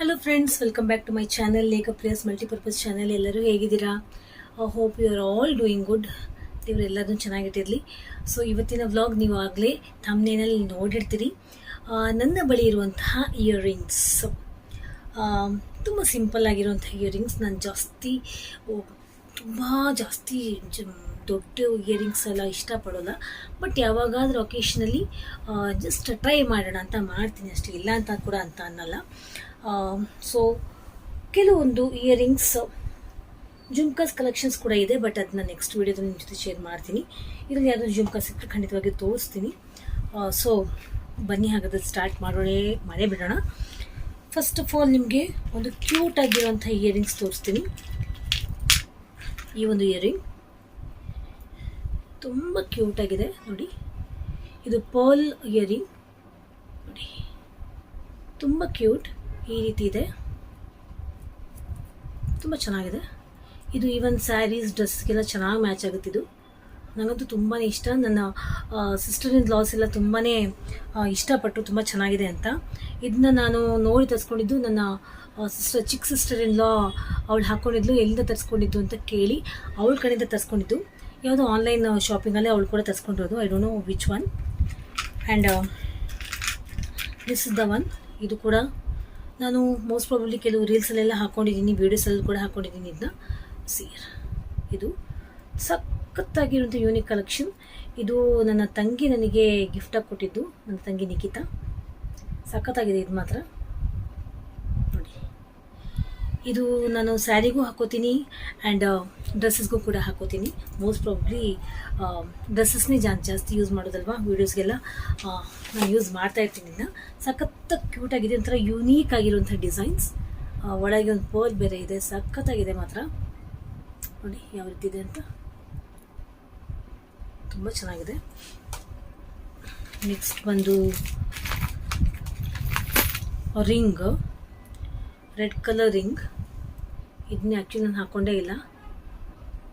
Hello friends welcome back to my channel place multipurpose channel ಎಲ್ಲರೂ ಹೇಗಿದ್ದೀರಾ? Hope you are all doing good ಇವರೆಲ್ಲರೂ ಚೆನ್ನಾಗಿಟ್ಟಿರಲಿ. So ಇವತ್ತಿನ vlog ನೀವು ಆಗಲೇ ತಮ್ಮನೇನಲ್ಲಿ ನೋಡಿರ್ತೀರಿ. ನನ್ನ ಬಳಿ ಇರುವಂತಹ ಇಯರಿಂಗ್ಸ್ ತುಂಬ ಸಿಂಪಲ್ ಆಗಿರುವಂಥ ಇಯರಿಂಗ್ಸ್ ನಾನು ಜಾಸ್ತಿ ತುಂಬ ಜಾಸ್ತಿ ದೊಡ್ಡ ದೊಡ್ಡ ಇಯರಿಂಗ್ಸ್ ಎಲ್ಲ ಇಷ್ಟಪಡೋಲ್ಲ. ಬಟ್ ಯಾವಾಗಾದರೂ ಒಕೇಶನಲ್ಲಿ ಜಸ್ಟ್ ಟ್ರೈ ಮಾಡೋಣ ಅಂತ ಮಾಡ್ತೀನಿ ಅಷ್ಟೇ. ಇಲ್ಲ ಅಂತ ಕೂಡ ಅಂತ ಅನ್ನಲ್ಲ. ಸೊ ಕೆಲವೊಂದು ಇಯರಿಂಗ್ಸ್ ಜುಮ್ಕಾಸ್ ಕಲೆಕ್ಷನ್ಸ್ ಕೂಡ ಇದೆ ಬಟ್ ಅದನ್ನ ನೆಕ್ಸ್ಟ್ ವೀಡಿಯೋದಲ್ಲಿ ನಿಮ್ಮ ಜೊತೆ ಶೇರ್ ಮಾಡ್ತೀನಿ. ಇದರಲ್ಲಿ ಯಾವುದೋ ಜುಮ್ಕಾ ಸಿಕ್ಕರೆ ಖಂಡಿತವಾಗಿ ತೋರಿಸ್ತೀನಿ. ಸೊ ಬನ್ನಿ ಹಾಗಾದ್ರೆ ಸ್ಟಾರ್ಟ್ ಮಾಡೋಣ ಮಾಡೇ ಬಿಡೋಣ. ಫಸ್ಟ್ ಆಫ್ ಆಲ್ ನಿಮಗೆ ಒಂದು ಕ್ಯೂಟ್ ಆಗಿರುವಂಥ ಇಯರಿಂಗ್ಸ್ ತೋರಿಸ್ತೀನಿ. ಈ ಒಂದು ಇಯರಿಂಗ್ ತುಂಬ ಕ್ಯೂಟ್ ಆಗಿದೆ, ನೋಡಿ. ಇದು ಪರ್ಲ್ ಇಯರಿಂಗ್ ನೋಡಿ. ತುಂಬ ಕ್ಯೂಟ್ ಈ ರೀತಿ ಇದೆ. ತುಂಬ ಚೆನ್ನಾಗಿದೆ. ಇದು ಈವನ್ ಸ್ಯಾರೀಸ್ ಡ್ರೆಸ್ಗೆಲ್ಲ ಚೆನ್ನಾಗಿ ಮ್ಯಾಚ್ ಆಗುತ್ತೆ ಇದು. ನನಗಂತೂ ತುಂಬಾ ಇಷ್ಟ. ನನ್ನ ಸಿಸ್ಟರ್ ಇನ್ ಲಾಸ್ ಎಲ್ಲ ತುಂಬಾ ಇಷ್ಟಪಟ್ಟು ತುಂಬ ಚೆನ್ನಾಗಿದೆ ಅಂತ. ಇದನ್ನ ನಾನು ನೋಡಿ ತರಿಸ್ಕೊಂಡಿದ್ದು ನನ್ನ ಸಿಸ್ಟರ್ ಚಿಕ್ಕ ಸಿಸ್ಟರ್ ಇನ್ ಲಾ ಅವಳು ಹಾಕ್ಕೊಂಡಿದ್ಲು ಎಲ್ಲಿಂದ ತರಿಸ್ಕೊಂಡಿದ್ದು ಅಂತ ಕೇಳಿ ಅವಳ ಕಡೆಯಿಂದ ತರಿಸ್ಕೊಂಡಿದ್ದು. ಯಾವುದೋ ಆನ್ಲೈನ್ ಶಾಪಿಂಗಲ್ಲೇ ಅವಳು ಕೂಡ ತರಿಸ್ಕೊಂಡಿರೋದು. I don't know which one and this is the one ಇದು ಕೂಡ ನಾನು ಮೋಸ್ಟ್ ಪ್ರಾಬಬ್ಲಿ ಕೆಲವು ರೀಲ್ಸಲ್ಲೆಲ್ಲ ಹಾಕೊಂಡಿದ್ದೀನಿ ವೀಡಿಯೋಸಲ್ಲಿ ಕೂಡ ಹಾಕೊಂಡಿದ್ದೀನಿ ಇದನ್ನ ಸೀರ್ ಇದು ಸಖತ್ತಾಗಿರುವಂಥ ಯೂನಿಕ್ ಕಲೆಕ್ಷನ್ ಇದು ನನ್ನ ತಂಗಿ ನನಗೆ ಗಿಫ್ಟಾಗಿ ಕೊಟ್ಟಿದ್ದು, ನನ್ನ ತಂಗಿ ನಿಖಿತಾ ಸಖತ್ತಾಗಿದೆ ಇದು ಮಾತ್ರ. ಇದು ನಾನು ಸ್ಯಾರಿಗೂ ಹಾಕೋತೀನಿ ಆ್ಯಂಡ್ ಡ್ರೆಸ್ಸಸ್ಗೂ ಕೂಡ ಹಾಕೋತೀನಿ. ಮೋಸ್ಟ್ ಪ್ರಾಬ್ಲಿ ಡ್ರೆಸ್ಸಸ್ನೇ ಜಾ ಜಾಸ್ತಿ ಯೂಸ್ ಮಾಡೋದಲ್ವಾ ವೀಡಿಯೋಸ್ಗೆಲ್ಲ ನಾನು ಯೂಸ್ ಮಾಡ್ತಾ ಇರ್ತೀನಿ ಇದನ್ನ ಸಖತ್ತ ಕ್ಯೂಟಾಗಿದೆ ಒಂಥರ ಯುನೀಕ್ ಆಗಿರುವಂಥ ಡಿಸೈನ್ಸ್ ಒಳಗೆ ಒಂದು ಪರ್ಲ್ ಬೇರೆ ಇದೆ. ಸಖತ್ತಾಗಿದೆ ಮಾತ್ರ. ನೋಡಿ ಯಾವ ರೀತಿ ಇದೆ ಅಂತ. ತುಂಬ ಚೆನ್ನಾಗಿದೆ. ನೆಕ್ಸ್ಟ್ ಬಂದು ರಿಂಗ್ ರೆಡ್ ಕಲರ್ ರಿಂಗ್. ಇದನ್ನೇ ಆ್ಯಕ್ಚುಲಿ ನಾನು ಹಾಕ್ಕೊಂಡೇ ಇಲ್ಲ.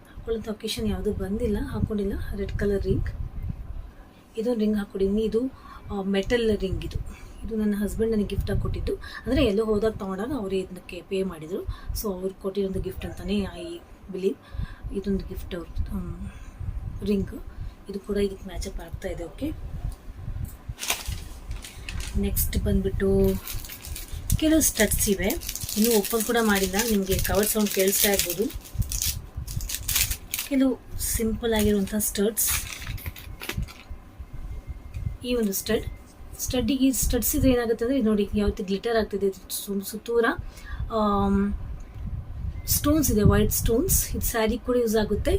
ಹಾಕ್ಕೊಳ್ಳೋಂಥ ಒಕೇಶನ್ ಯಾವುದೂ ಬಂದಿಲ್ಲ ಹಾಕ್ಕೊಂಡಿಲ್ಲ ರೆಡ್ ಕಲರ್ ರಿಂಗ್. ಇದೊಂದು ರಿಂಗ್ ಹಾಕ್ಕೊಂಡಿದ್ದೀನಿ ಇದು ಮೆಟಲ್ ರಿಂಗ್ ಇದು. ಇದು ನನ್ನ ಹಸ್ಬೆಂಡ್ ನನಗೆ ಗಿಫ್ಟ್ ಕೊಟ್ಟಿದ್ದು ಅಂದರೆ ಎಲ್ಲೋ ಹೋದಾಗ ತೊಗೊಂಡಾಗ ಅವರೇ ಇದಕ್ಕೆ ಪೇ ಮಾಡಿದರು. ಸೊ ಅವ್ರು ಕೊಟ್ಟಿರೋದು ಗಿಫ್ಟ್ ಅಂತಲೇ ಐ ಬಿಲೀವ್ ಇದೊಂದು ಗಿಫ್ಟ್ ಅವ್ರದ್ದು ರಿಂಗ್ ಇದು ಕೂಡ ಇದಕ್ಕೆ ಮ್ಯಾಚಪ್ ಆಗ್ತಾ ಇದೆ ಓಕೆ ನೆಕ್ಸ್ಟ್ ಬಂದ್ಬಿಟ್ಟು ಕೆಲವು ಸ್ಟಡ್ಸ್ ಇವೆ. ಇನ್ನೂ ಓಪನ್ ಕೂಡ ಮಾಡಿಲ್ಲ. ನಿಮಗೆ ಕವರ್ ಸೌಂಡ್ ಕೇಳಿಸ್ತಾ ಇರ್ಬೋದು. ಕೆಲವು ಸಿಂಪಲ್ ಆಗಿರುವಂಥ ಸ್ಟಡ್ಸ್ ಈ ಒಂದು ಸ್ಟಡ್ ಸ್ಟಡ್ಡಿಗೆ ಸ್ಟಡ್ಸ್ ಇದ್ರೆ ಏನಾಗುತ್ತೆ ಅಂದರೆ ನೋಡಿ ಯಾವತ್ತು ಗ್ಲಿಟರ್ ಆಗ್ತಿದೆ ಸುತ್ತೂರ ಸ್ಟೋನ್ಸ್ ಇದೆ ವೈಟ್ ಸ್ಟೋನ್ಸ್ ಇದು ಸ್ಯಾರಿ ಕೂಡ ಯೂಸ್ ಆಗುತ್ತೆ.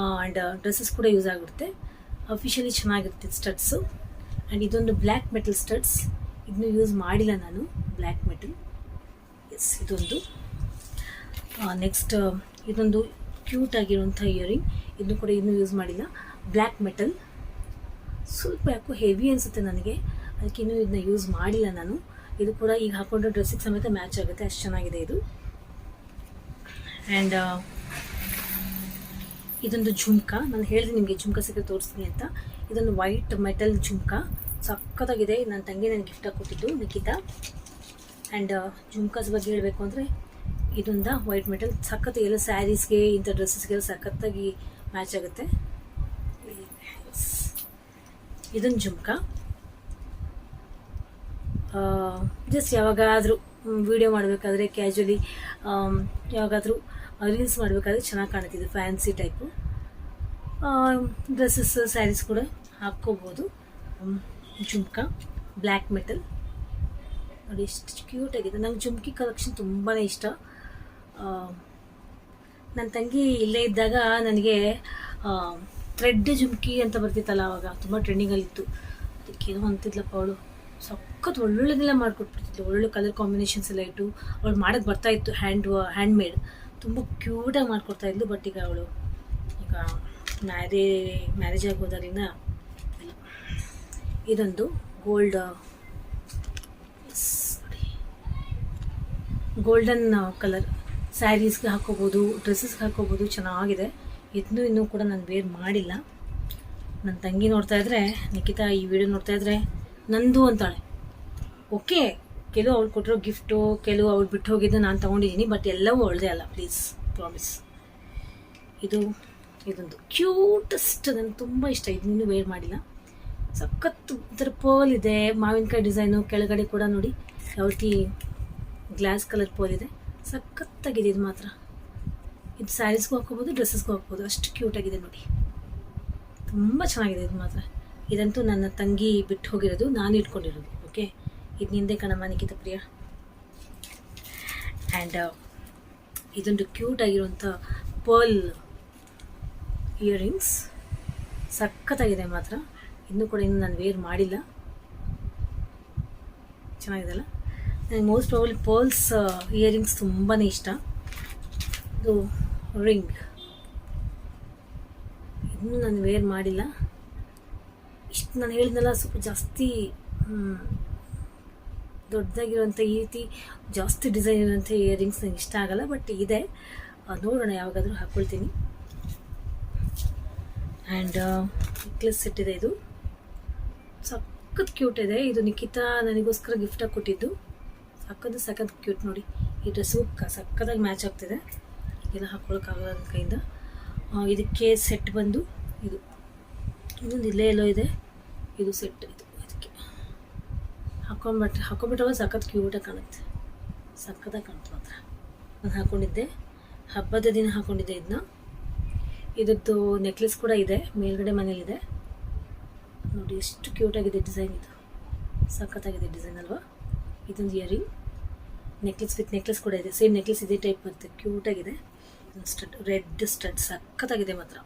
ಆ್ಯಂಡ್ ಡ್ರೆಸ್ಸಸ್ ಕೂಡ ಯೂಸ್ ಆಗುತ್ತೆ. ಅಫಿಷಿಯಲಿ ಚೆನ್ನಾಗಿರುತ್ತೆ ಸ್ಟಡ್ಸು ಆ್ಯಂಡ್ ಇದೊಂದು ಬ್ಲ್ಯಾಕ್ ಮೆಟಲ್ ಸ್ಟಡ್ಸ್ ಇದನ್ನು ಯೂಸ್ ಮಾಡಿಲ್ಲ ನಾನು ಬ್ಲ್ಯಾಕ್ ಮೆಟಲ್ ಎಸ್ ಇದೊಂದು. ನೆಕ್ಸ್ಟ್ ಇದೊಂದು ಕ್ಯೂಟ್ ಆಗಿರುವಂಥ ಇಯರಿಂಗ್ ಇದನ್ನು ಕೂಡ ಇನ್ನೂ ಯೂಸ್ ಮಾಡಿಲ್ಲ. ಬ್ಲ್ಯಾಕ್ ಮೆಟಲ್ ಸ್ವಲ್ಪ ಯಾಕೋ ಹೆವಿ ಅನಿಸುತ್ತೆ ನನಗೆ. ಅದಕ್ಕೆ ಇನ್ನೂ ಇದನ್ನ ಯೂಸ್ ಮಾಡಿಲ್ಲ ನಾನು. ಇದು ಕೂಡ ಈಗ ಹಾಕೊಂಡ್ರೆ ಡ್ರೆಸ್ಸಿಗೆ ಸಮೇತ ಮ್ಯಾಚ್ ಆಗುತ್ತೆ. ಅಷ್ಟು ಚೆನ್ನಾಗಿದೆ ಇದು. ಆ್ಯಂಡ್ ಇದೊಂದು ಝುಮ್ಕಾ. ನಾನು ಹೇಳಿದೆ ನಿಮಗೆ ಝುಮ್ಕಾ ಸಿಕ್ಕ ತೋರಿಸ್ತೀನಿ ಅಂತ. ಇದೊಂದು ವೈಟ್ ಮೆಟಲ್ ಝುಮ್ಕಾ. ಸಖತ್ತಾಗಿದೆ. ನನ್ನ ತಂಗಿ ನನಗೆ ಗಿಫ್ಟಾಗಿ ಕೊಟ್ಟಿದ್ದು, ನಿಖಿತಾ. ಆ್ಯಂಡ್ ಜುಮ್ಕಾಸ್ ಬಗ್ಗೆ ಹೇಳಬೇಕು ಅಂದರೆ, ಇದೊಂದ ವೈಟ್ ಮೆಟಲ್ ಸಖತ್ ಎಲ್ಲ ಸ್ಯಾರೀಸ್ಗೆ ಇಂಥ ಡ್ರೆಸ್ಸಸ್ಗೆಲ್ಲ ಸಖತ್ತಾಗಿ ಮ್ಯಾಚ್ ಆಗುತ್ತೆ. ಇದೊಂದು ಜುಮ್ಕಾ. ಜಸ್ಟ್ ಯಾವಾಗಾದರೂ ವಿಡಿಯೋ ಮಾಡಬೇಕಾದ್ರೆ ಕ್ಯಾಜುವಲಿ ಯಾವಾಗಾದರೂ ರೀಲ್ಸ್ ಮಾಡಬೇಕಾದ್ರೆ ಚೆನ್ನಾಗಿ ಕಾಣುತ್ತಿದೆ ಫ್ಯಾನ್ಸಿ ಟೈಪು ಡ್ರೆಸ್ಸಸ್ ಸ್ಯಾರೀಸ್ ಕೂಡ ಹಾಕ್ಕೋಬೋದು. Jhumka black metal. ನೋಡಿ, ಎಷ್ಟು ಕ್ಯೂಟ್ ಆಗಿದೆ. ನಂಗೆ ಜುಮ್ಕಿ ಕಲೆಕ್ಷನ್ ತುಂಬಾ ಇಷ್ಟ. ನನ್ನ ತಂಗಿ ಇಲ್ಲೇ ಇದ್ದಾಗ ನನಗೆ ಥ್ರೆಡ್ ಜುಮ್ಕಿ ಅಂತ ಬರ್ತಿತ್ತಲ್ಲ ಅವಾಗ. ತುಂಬ ಟ್ರೆಂಡಿಂಗಲ್ಲಿತ್ತು ಅದಕ್ಕೇನೋ ಅಂತಿದ್ಲಪ್ಪ ಅವಳು. ಸಖತ್ ಒಳ್ಳೊಳ್ಳೆದೆಲ್ಲ ಮಾಡಿಕೊಟ್ಬಿಡ್ತಿದ್ಲು. ಒಳ್ಳೊಳ್ಳೆ ಕಲರ್ ಕಾಂಬಿನೇಷನ್ಸ್ ಎಲ್ಲ ಇಟ್ಟು ಅವಳು ಮಾಡೋಕ್ಕೆ ಬರ್ತಾ ಇತ್ತು. ಹ್ಯಾಂಡ್ ಹ್ಯಾಂಡ್ ಮೇಡ್ ತುಂಬ ಕ್ಯೂಟಾಗಿ ಮಾಡಿಕೊಡ್ತಾ ಇದ್ಲು. ಬಟ್ ಈಗ ಅವಳು, ಈಗ ಮ್ಯಾರೇ ಮ್ಯಾರೇಜ್ ಆಗೋದರಿಂದ ಇದೊಂದು ಗೋಲ್ಡ್ ಗೋಲ್ಡನ್ ಕಲರ್. ಸ್ಯಾರೀಸ್ಗೆ ಹಾಕೋಬೋದು, ಡ್ರೆಸ್ಸಸ್ಗೆ ಹಾಕೋಬೋದು, ಚೆನ್ನಾಗಿದೆ. ಇದನ್ನೂ ಇನ್ನೂ ಕೂಡ ನಾನು ವೇರ್ ಮಾಡಿಲ್ಲ. ನನ್ನ ತಂಗಿ ನೋಡ್ತಾ ಇದ್ರೆ, ನಿಖಿತಾ ಈ ವಿಡಿಯೋ ನೋಡ್ತಾ ಇದ್ರೆ ನಂದು ಅಂತಾಳೆ. ಓಕೆ, ಕೆಲವು ಅವ್ಳು ಕೊಟ್ಟಿರೋ ಗಿಫ್ಟು, ಕೆಲವು ಅವ್ಳು ಬಿಟ್ಟು ಹೋಗಿದ್ದು ನಾನು ತೊಗೊಂಡಿದ್ದೀನಿ, ಬಟ್ ಎಲ್ಲವೂ ಒಳ್ಳೆ ಅಲ್ಲ, ಪ್ಲೀಸ್, ಪ್ರಾಮಿಸ್. ಇದು, ಇದೊಂದು ಕ್ಯೂಟೆಸ್ಟ್ ನನಗೆ ತುಂಬ ಇಷ್ಟ. ಇದು ಇನ್ನೂ ವೇರ್ ಮಾಡಿಲ್ಲ. ಸಖತ್ತು ಇದ್ರ ಪೋಲ್ ಇದೆ, ಮಾವಿನಕಾಯಿ ಡಿಸೈನು ಕೆಳಗಡೆ ಕೂಡ ನೋಡಿ ಯಾವತಿ ಗ್ಲಾಸ್ ಕಲರ್ ಪೋಲ್ ಇದೆ. ಸಖತ್ತಾಗಿದೆ ಇದು ಮಾತ್ರ. ಇದು ಸ್ಯಾರೀಸ್ಗೂ ಹಾಕೋಬೋದು ಡ್ರೆಸ್ಸಸ್ಗೂ ಹಾಕ್ಬೋದು ಅಷ್ಟು ಕ್ಯೂಟಾಗಿದೆ ನೋಡಿ. ತುಂಬ ಚೆನ್ನಾಗಿದೆ ಇದು ಮಾತ್ರ. ಇದಂತೂ ನನ್ನ ತಂಗಿ ಬಿಟ್ಟು ಹೋಗಿರೋದು, ನಾನು ಇಟ್ಕೊಂಡಿರೋದು ಓಕೆ ಇದು ನಿಂದೆ ಕಣಮ್ಮ, ನಿಖಿತ ಪ್ರಿಯ. ಆ್ಯಂಡ್ ಇದೊಂದು ಕ್ಯೂಟ್ ಆಗಿರುವಂಥ ಪರ್ಲ್ ಇಯರಿಂಗ್ಸ್ ಸಖತ್ತಾಗಿದೆ ಮಾತ್ರ. ಇನ್ನೂ ಕೂಡ ಇನ್ನು ನಾನು ವೇರ್ ಮಾಡಿಲ್ಲ. ಚೆನ್ನಾಗಿದೆಲ್ಲ ನನಗೆ ಮೋಸ್ಟ್ ಪ್ರಾಬಲಿ ಪರ್ಲ್ಸ್ ಇಯರಿಂಗ್ಸ್ ತುಂಬಾ ಇಷ್ಟ. ಇದು ರಿಂಗ್ ಇನ್ನೂ ನಾನು ವೇರ್ ಮಾಡಿಲ್ಲ. ಇಷ್ಟು ನಾನು ಹೇಳಿದ್ನಲ್ಲ, ಸ್ವಲ್ಪ ಜಾಸ್ತಿ ದೊಡ್ಡದಾಗಿರುವಂಥ ಈ ರೀತಿ, ಜಾಸ್ತಿ ಡಿಸೈನ್ ಇರುವಂಥ ಇಯರಿಂಗ್ಸ್ ನನಗೆ ಇಷ್ಟ ಆಗಲ್ಲ ಬಟ್ ಇದೆ. ನೋಡೋಣ ಯಾವಾಗಾದರೂ ಹಾಕ್ಕೊಳ್ತೀನಿ ಆ್ಯಂಡ್ ನೆಕ್ಲೆಸ್ ಸೆಟ್ ಇದೆ ಇದು. ಸಖತ್ ಕ್ಯೂಟ್ ಇದೆ. ಇದು ನಿಖಿತಾ ನನಗೋಸ್ಕರ ಗಿಫ್ಟಾಗಿ ಕೊಟ್ಟಿದ್ದು. ಸಖತ್ ಸಖತ್ ಕ್ಯೂಟ್ ನೋಡಿ. ಈ ಡ್ರೆಸ್ಸು ಕ ಸಖತ್ತಾಗಿ ಮ್ಯಾಚ್ ಆಗ್ತಿದೆ. ಇದೆಲ್ಲ ಹಾಕ್ಕೊಳಕ್ಕಾಗಲ್ಲ ನನ್ನ ಕೈಯಿಂದ. ಇದಕ್ಕೆ ಸೆಟ್ ಬಂದು ಇದು. ಇನ್ನೊಂದು ಇಲ್ಲೇ ಎಲ್ಲೋ ಇದೆ. ಇದು ಸೆಟ್ ಇದು. ಇದಕ್ಕೆ. ಹಾಕೊಂಡ್ಬಿಟ್ರೆ ಹಾಕೊಂಡ್ಬಿಟ್ಟವಾಗ ಸಖತ್ ಕ್ಯೂಟಾಗಿ ಕಾಣುತ್ತೆ. ಸಖತ್ತಾಗಿ ಕಾಣ್ತು ಮಾತ್ರ. ನಾನು ಹಾಕ್ಕೊಂಡಿದ್ದೆ ಹಬ್ಬದ ದಿನ ಹಾಕ್ಕೊಂಡಿದ್ದೆ ಇದನ್ನ ಇದ್ರದ್ದು ನೆಕ್ಲೆಸ್ ಕೂಡ ಇದೆ. ಮೇಲ್ಗಡೆ ಮನೇಲಿದೆ. ನೋಡಿ, ಎಷ್ಟು ಕ್ಯೂಟಾಗಿದೆ ಡಿಸೈನ್ ಇದು. ಸಖತ್ತಾಗಿದೆ ಡಿಸೈನ್ ಅಲ್ವಾ? ಇದೊಂದು ಇಯರಿಂಗ್ ನೆಕ್ಲೆಸ್ ವಿತ್ ನೆಕ್ಲೆಸ್ ಕೂಡ ಇದೆ. ಸೇಮ್ ನೆಕ್ಲೆಸ್ ಇದೇ ಟೈಪ್ ಬರುತ್ತೆ. ಕ್ಯೂಟಾಗಿದೆ ಸ್ಟಡ್ ರೆಡ್ ಸ್ಟಡ್ ಸಖತ್ತಾಗಿದೆ ಮಾತ್ರ.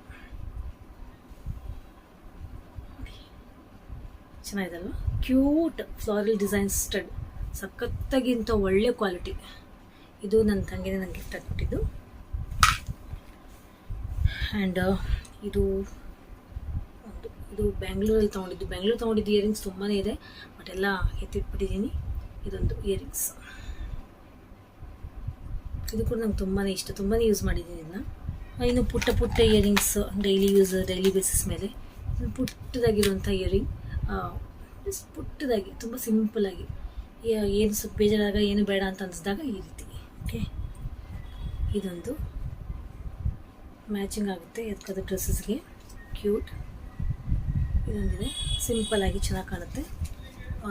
ಚೆನ್ನಾಗಿದೆ ಅಲ್ವಾ? ಕ್ಯೂಟ್ ಫ್ಲಾರಲ್ ಡಿಸೈನ್ ಸ್ಟಡ್ ಸಖತ್ತಾಗಿಂತ ಒಳ್ಳೆ ಕ್ವಾಲಿಟಿ ಇದು ನನ್ನ ತಂಗಿನೇ ನನಗೆ ಗಿಫ್ಟ್ ಆಗಿಬಿಟ್ಟಿದ್ದು. ಆ್ಯಂಡ್ ಇದು ಇದು ಬ್ಯಾಂಗ್ಳೂರಲ್ಲಿ ತೊಗೊಂಡಿದ್ದು. ಬ್ಯಾಂಗ್ಳೂರ್ ತೊಗೊಂಡಿದ್ದು ಇಯರಿಂಗ್ಸ್ ತುಂಬಾ ಇದೆ. ಬಟ್ ಎಲ್ಲ ಎತ್ತಿಟ್ಬಿಟ್ಟಿದ್ದೀನಿ. ಇದೊಂದು ಇಯರಿಂಗ್ಸ್ ಇದು ಕೂಡ ನಂಗೆ ತುಂಬಾ ಇಷ್ಟ. ತುಂಬಾ ಯೂಸ್ ಮಾಡಿದ್ದೀನಿ ಇದನ್ನ. ಇನ್ನು ಪುಟ್ಟ ಪುಟ್ಟ earrings daily use daily basis ಮೇಲೆ. ಪುಟ್ಟದಾಗಿರುವಂಥ ಇಯರಿಂಗ್ ಪುಟ್ಟದಾಗಿ, ತುಂಬ ಸಿಂಪಲಾಗಿ ಏನು ಸ್ವಲ್ಪ ಬೇಜಾರಾಗ ಏನು ಬೇಡ ಅಂತ ಅನಿಸಿದಾಗ ಈ ರೀತಿ. ಓಕೆ ಇದೊಂದು ಮ್ಯಾಚಿಂಗ್ ಆಗುತ್ತೆ ಎತ್ಕದ ಡ್ರೆಸ್ಸಸ್ಗೆ ಕ್ಯೂಟ್ ಇದೊಂದಿದೆ. ಸಿಂಪಲ್ಲಾಗಿ ಚೆನ್ನಾಗಿ ಕಾಣುತ್ತೆ.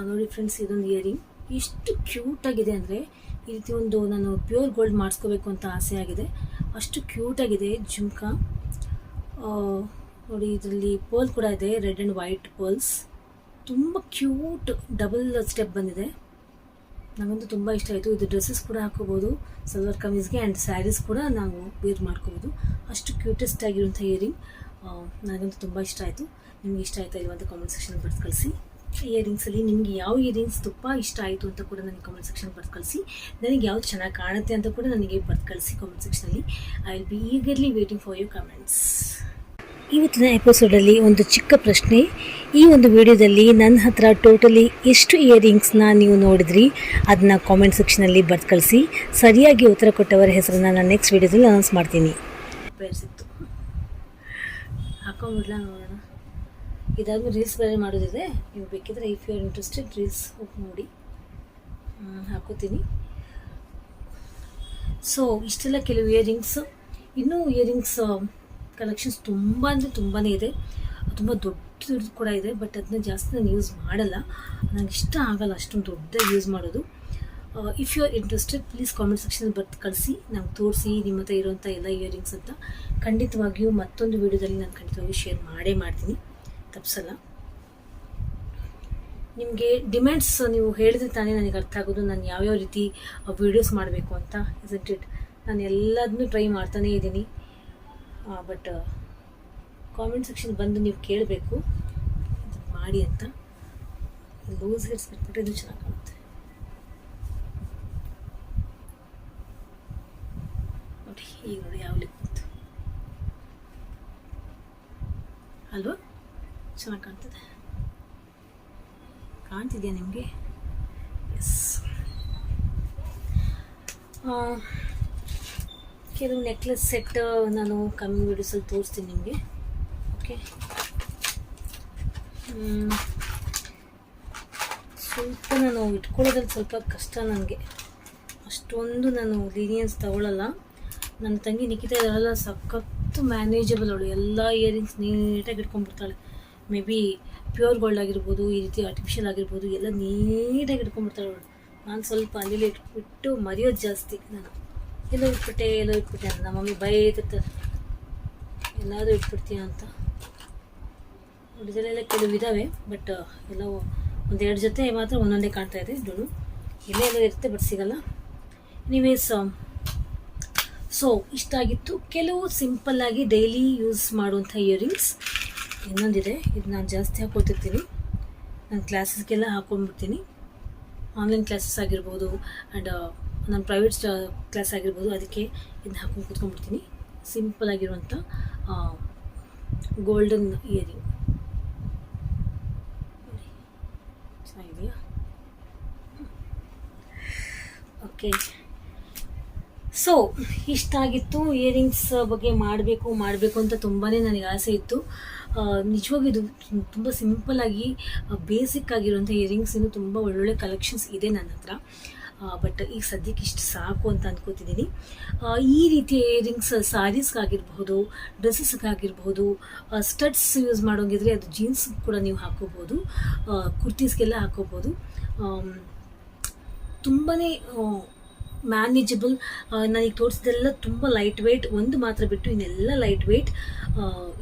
ನೋಡಿ ಫ್ರೆಂಡ್ಸ್ ಇದೊಂದು ಇಯರಿಂಗ್ ಎಷ್ಟು ಕ್ಯೂಟಾಗಿದೆ ಅಂದರೆ ಈ ರೀತಿ ಒಂದು ನಾನು ಪ್ಯೂರ್ ಗೋಲ್ಡ್ ಮಾಡಿಸ್ಕೋಬೇಕು ಅಂತ ಆಸೆ ಆಗಿದೆ. ಅಷ್ಟು ಕ್ಯೂಟಾಗಿದೆ ಜುಮ್ಕ. ಆ, ನೋಡಿ ಇದರಲ್ಲಿ ಪೋಲ್ ಕೂಡ ಇದೆ ರೆಡ್ ಆ್ಯಂಡ್ ವೈಟ್ ಪೋಲ್ಸ್ ತುಂಬ ಕ್ಯೂಟ್ ಡಬಲ್ ಸ್ಟೆಪ್ ಬಂದಿದೆ. ನನಗಂತೂ ತುಂಬ ಇಷ್ಟ ಆಯಿತು. ಇದು ಡ್ರೆಸ್ಸಸ್ ಕೂಡ ಹಾಕೋಬೋದು ಸಲ್ವಾರ್ ಕಮೀಸ್ಗೆ ಆ್ಯಂಡ್ ಸ್ಯಾರೀಸ್ ಕೂಡ ನಾವು ವೇರ್ ಮಾಡ್ಕೋಬೋದು. ಅಷ್ಟು ಕ್ಯೂಟೆಸ್ಟ್ ಆಗಿರುವಂಥ ಇಯರಿಂಗ್ ನನಗಂತೂ ತುಂಬ ಇಷ್ಟ ಆಯಿತು. ನಿಮ್ಗೆ ಇಷ್ಟ ಆಯಿತು ಇಲ್ಲ ಅಂತ ಕಾಮೆಂಟ್ ಸೆಕ್ಷನ್ ಬರ್ದು ಕಳಿಸಿ. ಇಯರಿಂಗ್ಸಲ್ಲಿ ನಿಮಗೆ ಯಾವ ಇಯರಿಂಗ್ಸ್ ತುಂಬ ಇಷ್ಟ ಆಯಿತು ಅಂತ ಕೂಡ ನನಗೆ ಕಾಮೆಂಟ್ ಸೆಕ್ಷನ್ ಬರ್ದು ಕಳಿಸಿ. ನನಗೆ ಯಾವ್ದು ಚೆನ್ನಾಗಿ ಕಾಣುತ್ತೆ ಅಂತ ಕೂಡ ನನಗೆ ಬರ್ದು ಕಳಿಸಿ ಕಾಮೆಂಟ್ ಸೆಕ್ಷನಲ್ಲಿ I will be eagerly waiting for your comments ಇವತ್ತಿನ ಎಪಿಸೋಡಲ್ಲಿ ಒಂದು ಚಿಕ್ಕ ಪ್ರಶ್ನೆ. ಈ ಒಂದು ವಿಡಿಯೋದಲ್ಲಿ ನನ್ನ ಹತ್ರ ಟೋಟಲಿ ಎಷ್ಟು ಇಯರಿಂಗ್ಸ್ನ ನೀವು ನೋಡಿದ್ರಿ? ಅದನ್ನ ಕಾಮೆಂಟ್ ಸೆಕ್ಷನಲ್ಲಿ ಬರ್ದು ಕಳಿಸಿ. ಸರಿಯಾಗಿ ಉತ್ತರ ಕೊಟ್ಟವರ ಹೆಸರನ್ನ ನಾನು ನೆಕ್ಸ್ಟ್ ವಿಡಿಯೋದಲ್ಲಿ ಅನೌನ್ಸ್ ಮಾಡ್ತೀನಿ. ಸಿಕ್ತು ಹಾಕೊಂಬಿಡ್ಲಾ ನೋಡೋಣ. ಇದಾದ್ಮೇಲೆ ರೀಲ್ಸ್ ಬೇರೆ ಮಾಡೋದಿದೆ. ನೀವು ಬೇಕಿದ್ರೆ if you are interested reels ಹೋಗಿ ನೋಡಿ. ಹಾಕೋತೀನಿ. ಸೊ ಇಷ್ಟೆಲ್ಲ ಕೆಲವು ಇಯರಿಂಗ್ಸ್ ಇನ್ನೂ ಇಯರಿಂಗ್ಸ್ ಕಲೆಕ್ಷನ್ಸ್ ತುಂಬ ಅಂದರೆ ತುಂಬಾ ಇದೆ. ತುಂಬ ದೊಡ್ಡ ದೊಡ್ಡದು ಕೂಡ ಇದೆ ಬಟ್ ಅದನ್ನ ಜಾಸ್ತಿ ನಾನು ಯೂಸ್ ಮಾಡಲ್ಲ. ನನಗೆ ಇಷ್ಟ ಆಗಲ್ಲ ಅಷ್ಟೊಂದು ದೊಡ್ಡದಾಗಿ ಯೂಸ್ ಮಾಡೋದು. If you are interested please comment section ಬರ್ತು ಕಳಿಸಿ. ನಾವು ತೋರಿಸಿ ನಿಮ್ಮ ಹತ್ರ ಇರೋಂಥ ಎಲ್ಲ ಇಯರಿಂಗ್ಸ್ ಅಂತ. ಖಂಡಿತವಾಗಿಯೂ ಮತ್ತೊಂದು ವಿಡಿಯೋದಲ್ಲಿ ನಾನು ಖಂಡಿತವಾಗಿಯೂ ಶೇರ್ ಮಾಡೇ ಮಾಡ್ತೀನಿ. ತಪ್ಸಲ್ಲ. ನಿಮಗೆ ಡಿಮ್ಯಾಂಡ್ಸ್ ನೀವು ಹೇಳಿದ್ರೆ ತಾನೇ ನನಗೆ ಅರ್ಥ ಆಗೋದು. ನಾನು ಯಾವ್ಯಾವ ರೀತಿ ವೀಡಿಯೋಸ್ ಮಾಡಬೇಕು ಅಂತ ಇಸಂಟ್ ಇಟ್ ನಾನು ಎಲ್ಲದನ್ನೂ ಟ್ರೈ ಮಾಡ್ತಾನೇ ಇದ್ದೀನಿ. ಬಟ್ ಕಾಮೆಂಟ್ ಸೆಕ್ಷನ್ ಬಂದು ನೀವು ಕೇಳಬೇಕು. ಮಾಡಿ ಅಂತ. ಲೂಸ್ ಹೇರ್ಸ್ ಬಿಟ್ಬಿಟ್ಟು ಇದು ಚೆನ್ನಾಗಿ ನೋಡಿ ಈಗ ನೋಡಿ ಯಾವ ಲಿಪ್ ಬಂತು? ಅಲ್ವಾ? ಚೆನ್ನಾಗಿ ಕಾಣ್ತದೆ. ಕಾಣ್ತಿದೆಯಾ ನಿಮಗೆ? ಎಸ್ ಕೆಲವು ನೆಕ್ಲೆಸ್ ಸೆಟ್ ನಾನು ಕಮ್ಮಿ ವಿಡಿಯೋಸಲ್ಲಿ ತೋರಿಸ್ತೀನಿ ನಿಮಗೆ. ಓಕೆ ಸ್ವಲ್ಪ ನಾನು ಇಟ್ಕೊಳ್ಳೋದ್ರಲ್ಲಿ ಸ್ವಲ್ಪ ಕಷ್ಟ ನನಗೆ ಅಷ್ಟೊಂದು ನಾನು ಲೀನಿಯನ್ಸ್ ತಗೊಳ್ಳಲ್ಲ ನನ್ನ ತಂಗಿ ನಿಖಿತಾ ಇದೆಲ್ಲ ಸಖತ್ತು ಮ್ಯಾನೇಜಬಲ್ ಅವಳು. ಎಲ್ಲ ಇಯರಿಂಗ್ಸ್ ನೀಟಾಗಿ ಇಟ್ಕೊಂಡ್ಬಿಡ್ತಾಳೆ. ಮೇ ಬಿ ಪ್ಯೂರ್ ಗೋಲ್ಡ್ ಆಗಿರ್ಬೋದು, ಈ ರೀತಿ ಆರ್ಟಿಫಿಷಿಯಲ್ ಆಗಿರ್ಬೋದು, ಎಲ್ಲ ನೀಟಾಗಿ ಇಟ್ಕೊಂಡ್ಬಿಡ್ತಾಳೆ ಅವಳು. ನಾನು ಸ್ವಲ್ಪ ಅಲ್ಲಿ ಇಟ್ಬಿಟ್ಟು ಮರೆಯೋದು ಜಾಸ್ತಿ ನಾನು. ಎಲ್ಲೋ ಇಟ್ಬಿಟ್ಟೆ ಎಲ್ಲೋ ಇಟ್ಬಿಟ್ಟೆ ಅಂತ. ನಮ್ಮ ಮಮ್ಮಿ ಬೈತಿರ್ತಾರೆ ಎಲ್ಲಾದರೂ ಇಟ್ಬಿಡ್ತೀಯ ಅಂತ. ಇದರಲ್ಲೆಲ್ಲ ಕೆಲವು ಇದ್ದಾವೆ ಬಟ್ ಎಲ್ಲ ಒಂದೆರಡು ಜೊತೆ ಮಾತ್ರ ಒಂದೊಂದೇ ಕಾಣ್ತಾ ಇದೆ. ಇದನ್ನು ಎಲ್ಲೇ ಎಲ್ಲೋ ಇರುತ್ತೆ ಬಟ್ ಸಿಗಲ್ಲ. ಎನಿವೇಸ್ ಸೊ ಇಷ್ಟ ಆಗಿತ್ತು ಕೆಲವು ಸಿಂಪಲ್ಲಾಗಿ ಡೈಲಿ ಯೂಸ್ ಮಾಡುವಂಥ ಇಯರಿಂಗ್ಸ್ ಇನ್ನೊಂದಿದೆ. ಇದು ನಾನು ಜಾಸ್ತಿ ಹಾಕೊತಿರ್ತೀನಿ ನಾನು ಕ್ಲಾಸಸ್ಗೆಲ್ಲ ಹಾಕ್ಕೊಂಡ್ಬಿಡ್ತೀನಿ ಆನ್ಲೈನ್ ಕ್ಲಾಸಸ್ ಆಗಿರ್ಬೋದು ಆ್ಯಂಡ್ ನನ್ನ ಪ್ರೈವೇಟ್ ಕ್ಲಾಸ್ ಆಗಿರ್ಬೋದು ಅದಕ್ಕೆ ಇದನ್ನ ಹಾಕೊಂಡು ಕೂತ್ಕೊಂಡ್ಬಿಡ್ತೀನಿ. ಸಿಂಪಲ್ ಆಗಿರುವಂಥ ಗೋಲ್ಡನ್ ಇಯರಿಂಗ್ ಚೆನ್ನಾಗಿದೆಯಾ? ಓಕೆ ಸೊ ಇಷ್ಟ ಆಗಿತ್ತು ಇಯರಿಂಗ್ಸ್ ಬಗ್ಗೆ ಮಾಡಬೇಕು ಮಾಡಬೇಕು ಅಂತ ತುಂಬಾ ನನಗೆ ಆಸೆ ಇತ್ತು. ನಿಜವಾಗಿ ಇದು ತುಂಬ ಸಿಂಪಲ್ಲಾಗಿ ಬೇಸಿಕ್ ಆಗಿರುವಂಥ ಇಯರಿಂಗ್ಸ್ ಇನ್ನು ತುಂಬ ಒಳ್ಳೊಳ್ಳೆ ಕಲೆಕ್ಷನ್ಸ್ ಇದೆ ನನ್ನ ಹತ್ರ. ಬಟ್ ಈಗ ಸದ್ಯಕ್ಕೆ ಇಷ್ಟು ಸಾಕು ಅಂತ ಅಂದ್ಕೋತಿದ್ದೀನಿ ಈ ರೀತಿಯ ಇಯರಿಂಗ್ಸ್ ಸ್ಯಾರೀಸ್ಗಾಗಿರ್ಬಹುದು ಡ್ರೆಸ್ಸಸ್ಗಾಗಿರ್ಬಹುದು ಸ್ಟಡ್ಸ್ ಯೂಸ್ ಮಾಡೋಂಗಿದ್ರೆ ಅದು ಜೀನ್ಸ್ ಕೂಡ ನೀವು ಹಾಕೋಬೋದು ಕುರ್ತೀಸ್ಗೆಲ್ಲ ಹಾಕೋಬೋದು ತುಂಬಾ ಮ್ಯಾನೇಜಬಲ್ ನನಗೆ ತೋರಿಸಿದೆಲ್ಲ ತುಂಬ ಲೈಟ್ ವೆಯ್ಟ್ ಒಂದು ಮಾತ್ರ ಬಿಟ್ಟು ಇನ್ನೆಲ್ಲ ಲೈಟ್ ವೆಯ್ಟ್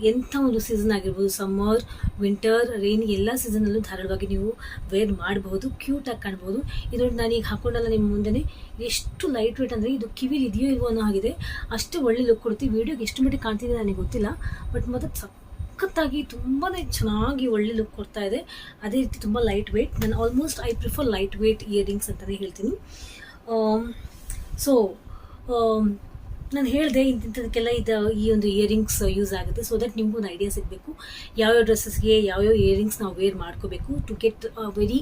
ಎಂಥ ಒಂದು ಸೀಸನ್ ಆಗಿರ್ಬೋದು. ಸಮ್ಮರ್ ವಿಂಟರ್ ರೈನ್ ಎಲ್ಲ ಸೀಸನಲ್ಲೂ ಧಾರಾಳವಾಗಿ ನೀವು ವೇರ್ ಮಾಡಬಹುದು ಕ್ಯೂಟಾಗಿ ಕಾಣ್ಬೋದು ಇದೊಂದು ನಾನೀಗ ಹಾಕೊಂಡಲ್ಲ ನಿಮ್ಮ ಮುಂದೆ ಎಷ್ಟು ಲೈಟ್ ವೆಯ್ಟ್ ಅಂದರೆ ಇದು ಕಿವಿಲಿ ಇದೆಯೋ ಇಲ್ವೋ ಅನ್ನೋ ಆಗಿದೆ ಅಷ್ಟು ಒಳ್ಳೆ ಲುಕ್ ಕೊಡ್ತೀವಿ ವೀಡಿಯೋಗೆ ಎಷ್ಟು ಮಟ್ಟಿಗೆ ಕಾಣ್ತಿದೆ ನನಗೆ ಗೊತ್ತಿಲ್ಲ. ಬಟ್ ಮತ್ತು ಸಖತ್ತಾಗಿ ತುಂಬಾ ಚೆನ್ನಾಗಿ ಒಳ್ಳೆ ಲುಕ್ ಕೊಡ್ತಾ ಇದೆ. ಅದೇ ರೀತಿ ತುಂಬ ಲೈಟ್ ವೆಯ್ಟ್ ನಾನು almost I prefer light weight earrings ಅಂತಲೇ ಹೇಳ್ತೀನಿ ಸೊ ನಾನು ಹೇಳಿದೆ ಇಂಥದಕ್ಕೆಲ್ಲ ಇದು ಈ ಒಂದು ಇಯರಿಂಗ್ಸ್ ಯೂಸ್ ಆಗುತ್ತೆ. ಸೊ ದಟ್ ನಿಮಗೂ ಒಂದು ಐಡಿಯಾ ಸಿಗಬೇಕು. ಯಾವ್ಯಾವ ಡ್ರೆಸ್ಸಸ್ಗೆ ಯಾವ್ಯಾವ ಇಯರಿಂಗ್ಸ್ ನಾವು ವೇರ್ ಮಾಡ್ಕೋಬೇಕು to get very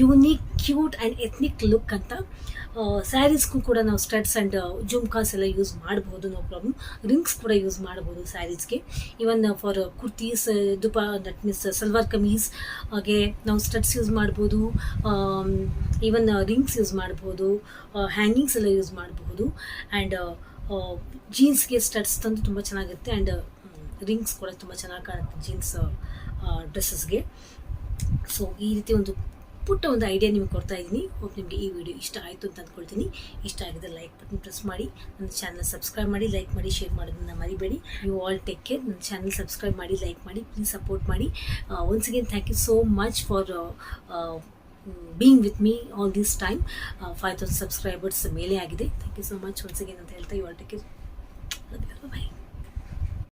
unique cute and ethnic look ಅಂತ. ಸ್ಯಾರೀಸ್ಗೂ ಕೂಡ ನಾವು ಸ್ಟಡ್ಸ್ ಆ್ಯಂಡ್ ಜುಮ್ಕಾಸ್ ಎಲ್ಲ ಯೂಸ್ ಮಾಡ್ಬೋದು ನೋ ಪ್ರಾಬ್ಲಮ್ ರಿಂಗ್ಸ್ ಕೂಡ ಯೂಸ್ ಮಾಡ್ಬೋದು ಸ್ಯಾರೀಸ್ಗೆ ಈವನ್ ಫಾರ್ ಕುರ್ತೀಸ್ ದುಪಾ ದಟ್ ಮೀನ್ಸ್ ಸಲ್ವಾರ್ ಕಮೀಸ್ ಹಾಗೆ ನಾವು ಸ್ಟಡ್ಸ್ ಯೂಸ್ ಮಾಡ್ಬೋದು. ಈವನ್ ರಿಂಗ್ಸ್ ಯೂಸ್ ಮಾಡ್ಬೋದು. ಹ್ಯಾಂಗಿಂಗ್ಸ್ ಎಲ್ಲ ಯೂಸ್ ಮಾಡಬಹುದು ಆ್ಯಂಡ್ ಜೀನ್ಸ್ಗೆ ಸ್ಟಡ್ಸ್ ತಂದು ತುಂಬ ಚೆನ್ನಾಗಿರುತ್ತೆ ಆ್ಯಂಡ್ ರಿಂಗ್ಸ್ ಕೂಡ ತುಂಬ ಚೆನ್ನಾಗಿ ಕಾಣುತ್ತೆ ಜೀನ್ಸ್ ಡ್ರೆಸ್ಸಸ್ಗೆ ಸೊ ಈ ರೀತಿ ಒಂದು ಪುಟ್ಟ ಒಂದು ಐಡಿಯಾ ನಿಮ್ಗೆ ಕೊಡ್ತಾ ಇದ್ದೀನಿ. ಹೋಗಿ ನಿಮಗೆ ಈ ವಿಡಿಯೋ ಇಷ್ಟ ಆಯಿತು ಅಂತ ಅಂದ್ಕೊಳ್ತೀನಿ ಇಷ್ಟ ಆಗಿದೆ ಲೈಕ್ ಬಟನ್ ಪ್ರೆಸ್ ಮಾಡಿ. ನನ್ನ ಚಾನಲ್ ಸಬ್ಸ್ಕ್ರೈಬ್ ಮಾಡಿ ಲೈಕ್ ಮಾಡಿ ಶೇರ್ ಮಾಡೋದನ್ನ ಮರಿಬೇಡಿ. ಯು ಆಲ್ ಟೇಕ್ ಕೇರ್ ನನ್ನ ಚಾನಲ್ ಸಬ್ಸ್ಕ್ರೈಬ್ ಮಾಡಿ ಲೈಕ್ ಮಾಡಿ ಪ್ಲೀಸ್ ಸಪೋರ್ಟ್ ಮಾಡಿ. Once again thank you so much for being with me all this time five thousand subscribers ಮೇಲೆ ಆಗಿದೆ. Thank you so much once again ಅಂತ ಹೇಳ್ತಾ you are take bye